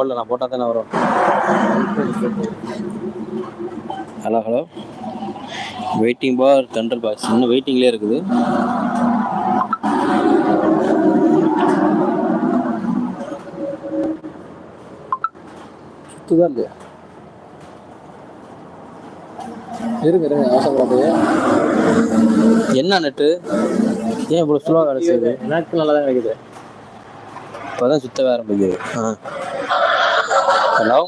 போடல நான் போட்டால் தானே வரும். Hello hello waiting for thunder box இன்னும் வெயிட்டிங்லேயே இருக்குது. சுத்துதான் இல்லையா? இருங்க இருங்க அவசரப்படாது என்ன நெட்டு ஏன் இவ்வளோ ஸ்லோவாக வேலை செய்யுது? எனக்கு நல்லா தான் கிடைக்குது. இப்போ தான் சுத்த ஆரம்பிக்குது. ஆ. ஹலோ?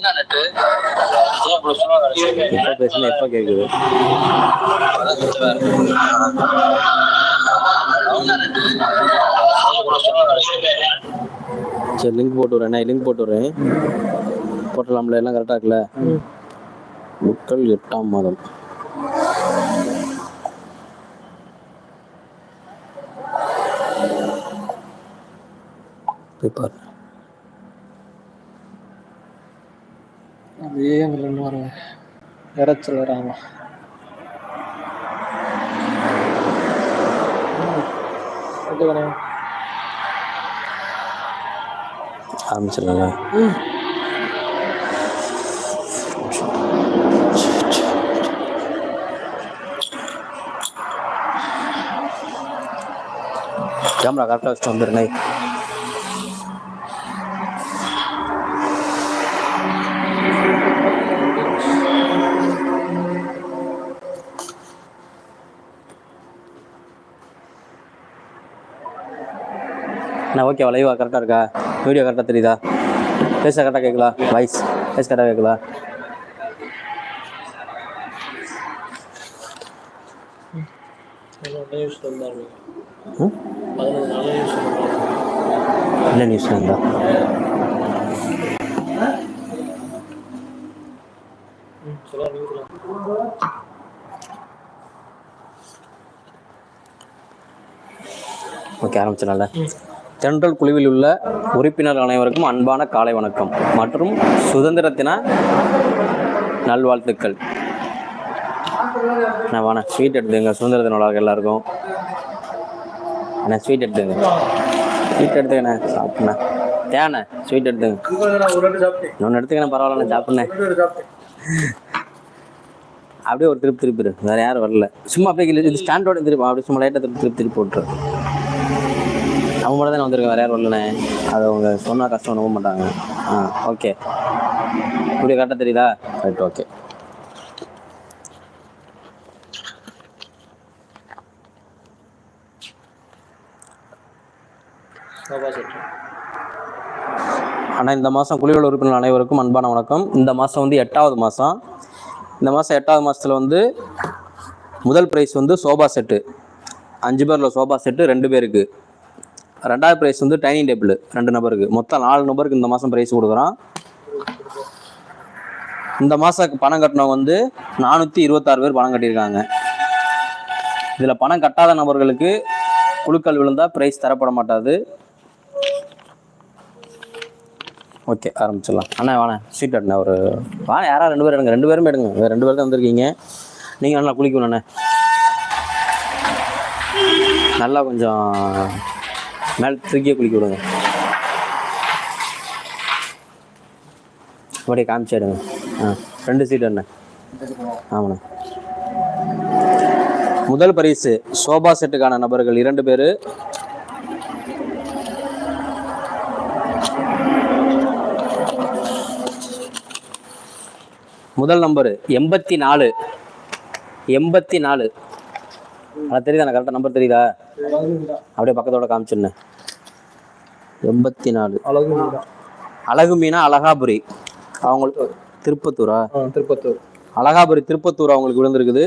எப்போ பேசுனா எப்போ கேட்குது சரி லிங்க் போட்டு விட்றேன். நான் லிங்க் போட்டு விட்றேன். போட்டலாம்ல எல்லாம் கரெக்டாக இருக்குல்ல? முக்கள் எட்டாம் மாதம். போய் பாருங்க. ரெண்டு வரங்க. இறைச்சல் வராமா ஆரம்பிச்சிடலாங்க கேமரா கரெக்டாக வச்சுட்டு வந்துடுனே நான் ஓகேவா லைவா கரெக்டாக இருக்கா? வீடியோ கரெக்டாக தெரியுதா? பேச கரெக்டாக கேட்கலா வாய்ஸ் பேச கரெக்டாக கேட்கலா என்ன நியூஸ் இருந்தா ஓகே ஆரம்பிச்சிடல தென்றல் குழுவில் உள்ள உறுப்பினர் அனைவருக்கும் அன்பான காலை வணக்கம் மற்றும் சுதந்திர தின நல்வாழ்த்துக்கள். நான் வாண்ணே ஸ்வீட் எடுத்துங்க சுதந்திர தினோட எல்லாருக்கும். அண்ணா ஸ்வீட் எடுத்துங்க ஸ்வீட் எடுத்துக்கண்ணே சாப்பிட்ண்ணே. தேண்ணே ஸ்வீட் எடுத்துங்க இன்னொன்று எடுத்துக்கண்ணே பரவாயில்லண்ணே சாப்பிட்ண்ணே. அப்படியே ஒரு திருப்பி திருப்பி வேறு யாரும் வரல. சும்மா அப்படியே இது ஸ்டாண்டோட திருப்பி அப்படியே சும்மா லைட்டாக திருப்பி திருப்பி திருப்பி போட்டுரு. அவங்க மட்டும் தானே வந்திருக்கேன் வேற யாரும் வரலண்ணே. அது அவங்க சொன்னால் கஷ்டம் நம்ப மாட்டாங்க. ஆ ஓகே. இப்படி கரெக்டாக தெரியுதா? ரைட் ஓகே ஆனால் இந்த மாதம் குழுவில் உறுப்பினர் அனைவருக்கும் அன்பான வணக்கம். இந்த மாதம் வந்து எட்டாவது மாதம் இந்த மாதம் எட்டாவது மாதத்தில் வந்து முதல் ப்ரைஸ் வந்து சோபா செட்டு அஞ்சு பேரில் சோபா செட்டு ரெண்டு பேருக்கு. ரெண்டாவது ப்ரைஸ் வந்து டைனிங் டேபிள் ரெண்டு நபருக்கு. மொத்தம் நாலு நபருக்கு இந்த மாதம் ப்ரைஸ் கொடுக்குறோம் இந்த மாதம் பணம் கட்டினவங்க வந்து நானூற்றி இருபத்தாறு பேர் பணம் கட்டியிருக்காங்க. இதில் பணம் கட்டாத நபர்களுக்கு குழுக்கள் விழுந்தால் ப்ரைஸ் தரப்பட மாட்டாது. ஓகே ஆரம்பிச்சிடலாம். அண்ணா வாண்ணே சீட் அண்ணா ஒரு வாங்க யாரா ரெண்டு பேரும் எடுங்க. ரெண்டு பேரும் எடுங்க. வேறு ரெண்டு பேர் தான் வந்திருக்கீங்க. நீங்கள் நல்லா குளிக்கணும் அண்ணே நல்லா கொஞ்சம் மேலே தூக்கியே குளிக்க விடுங்க. அப்படியே காமிச்சிடுங்க ஆ ரெண்டு சீட் என்ன? ஆமாண்ணா. முதல் பரிசு சோபா செட்டுக்கான நபர்கள் இரண்டு பேர். முதல் நம்பர் எண்பத்தி நாலு. எண்பத்தி நாலு. அது தெரியுதா கரெக்டாக நம்பர் தெரியுதா? அப்படியே பக்கத்தோட காமிச்சிருந்தேன் எண்பத்தி நாலு அழகு அழகு மீனா அழகாபுரி. அவங்களுக்கு திருப்பத்தூரா? திருப்பத்தூர். அழகாபுரி திருப்பத்தூர் அவங்களுக்கு விழுந்திருக்குது.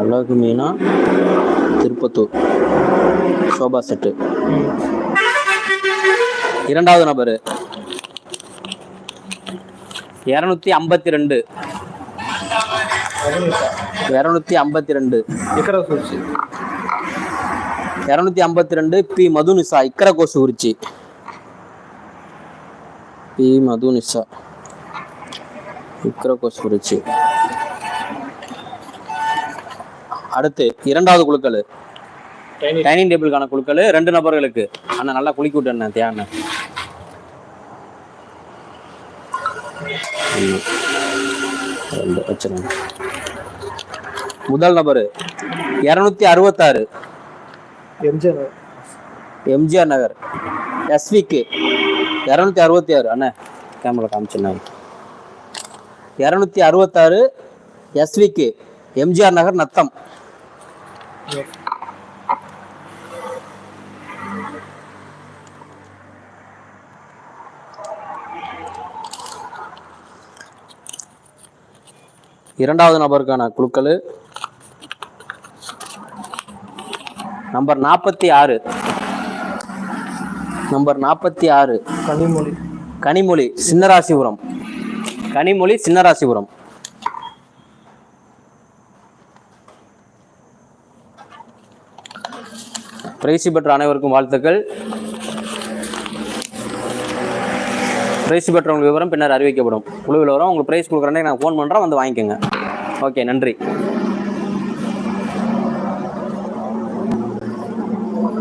அழகு மீனா திருப்பத்தூர். Sofa set. இரண்டாவது நபர். இரநூத்தி ஐம்பத்தி ரெண்டு. இரநூத்தி ஐம்பத்தி ரெண்டு எக்கரை சூழ்ச்சி இரநூத்தி ஐம்பத்தி ரெண்டு பி மதுனிசா இக்கர கோசு குறிச்சி பி மதுனிசா இக்கர கோசு குறிச்சி அடுத்து இரண்டாவது குழுக்கள். டைனிங் டேபிளுக்கான குழுக்கள். ரெண்டு நபர்களுக்கு. அண்ணா நல்லா குளிக்க விட்டு அண்ணன் தியாண்ண ரெண்டு வச்சிருங்க முதல் நபர். இரநூத்தி அறுபத்தாறு. எம்ஜிஆர் எம்ஜிஆர் நகர். எஸ்விக்கு. இரநூத்தி அறுபத்தி ஆறு. அண்ணே கேமரா காமிச்சிருந்தேன் இரநூத்தி அறுபத்தாறு எஸ்விக்கு. எம்ஜிஆர் நகர் நத்தம். இரண்டாவது நபருக்கான குழுக்கள் நம்பர் நாற்பத்தி ஆறு. நம்பர் நாற்பத்தி ஆறு. கனிமொழி. கனிமொழி சின்னராசிபுரம். கனிமொழி சின்னராசிபுரம். பிரைசி பெற்ற அனைவருக்கும் வாழ்த்துக்கள். பிரைஸ் பெற்றவங்க விவரம் பின்னர் அறிவிக்கப்படும். குழுவில் வரும். உங்களுக்கு பிரைஸ் கொடுக்குறேன்னே நான் ஃபோன் பண்ணுறேன் வந்து வாங்கிக்கோங்க. ஓகே நன்றி.